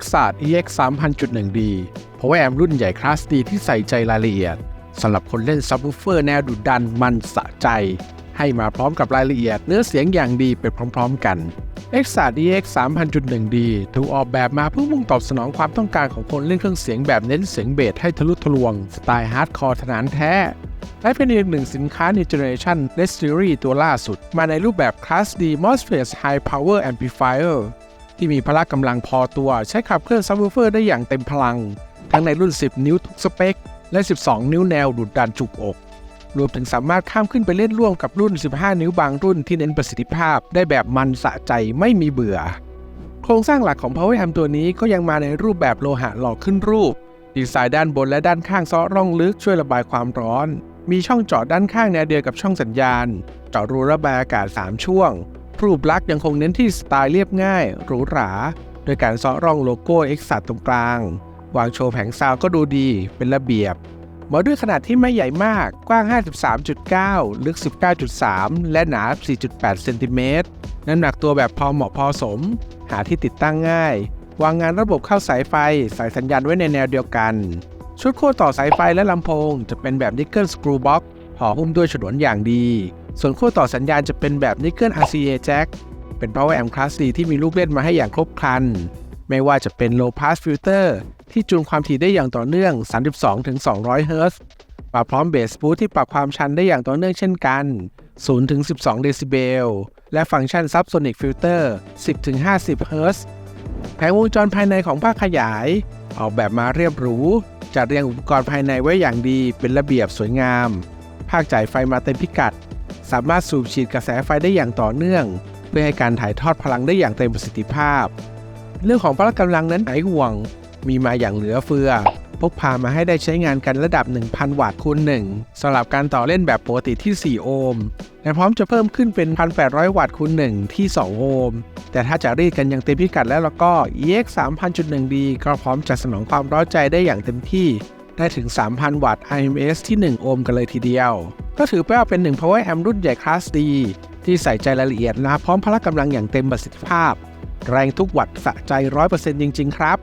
x a r EX 3001D Power Amp รุ่นใหญ่คลาสดีที่ใส่ใจรายละเอียดสำหรับคนเล่นซับ w ูเฟอร์แนวดุดันมันสะใจ ให้มาพร้อมกับรายละเอียดเนื้อเสียงอย่างดีไปพร้อมๆกัน x a r EX 3001D ถูกออกแบบมาเพื่อมุ่งตอบสนองความต้องการของคนเล่นเครื่องเสียงแบบเน้นเสียงเบสให้ทะลุทะลวง สไตล์ฮาร์ดคอร์ขนาดแท้และเป็นอีกหนึ่งสินค้าใน Generation r e s t e r y ตัวล่าสุด มาในรูปแบบ Class D MOSFET High Power Amplifier ที่มีพละกำลังพอตัวใช้ขับเคลื่อนซับวูเฟอร์ได้อย่างเต็มพลัง ทั้งในรุ่น 10 นิ้วทุกสเปค และ 12 นิ้วแนวดุดดันจุกอก รวมถึงสามารถข้ามขึ้นไปเล่นร่วมกับรุ่น 15 นิ้วบางรุ่นที่เน้นประสิทธิภาพได้แบบมันสะใจไม่มีเบื่อ โครงสร้างหลักของ Power Amp ตัวนี้ก็ยังมาในรูปแบบโลหะหล่อขึ้นรูป ดีไซน์ด้านบนและด้านข้างซ้อร่องลึกช่วยระบายความร้อน มีช่องเจาะด้านข้างแนวเดียวกับช่องสัญญาณเจาะรูระบายอากาศ 3 ช่วง รูปลักษณ์ยังคงเน้นที่สไตล์เรียบง่ายหรูหรา โดยการซาะร่องโลโก้ X สัตตรงกลาง วางโชว์แผงซาวก็ดูดีเป็นระเบียบ มาด้วยขนาดที่ไม่ใหญ่มากกว้าง 53.9 ลึก 19.3 และหนา 4.8 เซนติเมตรน้ำหนักตัวแบบพอเหมาะพอสม หาที่ติดตั้งง่าย วางงานระบบเข้าสายไฟ สายสัญญาณไว้ในแนวเดียวกัน ชุดขั้วต่อสายไฟและลำโพง จะเป็นแบบนิกเกิลสกรูบ็อกห่อหุ้มด้วยฉนวนอย่างดี ส่วนขั้วต่อสัญญาณจะเป็นแบบนิกเกิล RCA Jack เป็น Power Amp Class D ที่มีลูกเล่นมาให้อย่างครบครัน ไม่ว่าจะเป็น Low Pass Filter ที่จูนความถี่ได้อย่างต่อเนื่อง 32-200เฮิรตซ์มาพร้อมเบสบูทที่ปรับความชันได้อย่างต่อเนื่องเช่นกัน 0-12 เดซิเบล และฟังก์ชัน Subsonic Filter 10-50 เฮิร์ตซ์แผงวงจรภายในของภาคขยาย ออกแบบมาเรียบหรู จัดเรียงอุปกรณ์ภายในไว้อย่างดีเป็นระเบียบสวยงาม ภาคจ่ายไฟมาเต็มพิกัด สามารถสูบฉีดกระแสไฟได้อย่างต่อเนื่อง เพื่อให้การถ่ายทอดพลังได้อย่างเต็มประสิทธิภาพ เรื่องของพละกำลังนั้นหายห่วง มีมาอย่างเหลือเฟือ พกพามาให้ได้ใช้งานกันระดับ 1,000 วัตต์คูณ1สำหรับการต่อเล่นแบบปกติที่ 4 โอห์มและพร้อมจะเพิ่มขึ้นเป็น 1,800 วัตต์คูณ1ที่ 2 โอห์มแต่ถ้าจะรีดกันอย่างเต็มพิกัดแล้วแล้วก็ EX 3001D ก็พร้อมจะสนองความร้อนใจได้อย่างเต็มที่ได้ถึง 3,000 วัตต์ IMS ที่ 1 โอห์มกันเลยทีเดียว ก็ถือว่าเป็นหนึ่ง power Ham รุ่นใหญ่คลาสดีที่ใส่ใจรายละเอียดนะครับพร้อมพละกำลังอย่างเต็มประสิทธิภาพ แรงทุกวัตต์สะใจ 100%จริง ๆ ครับ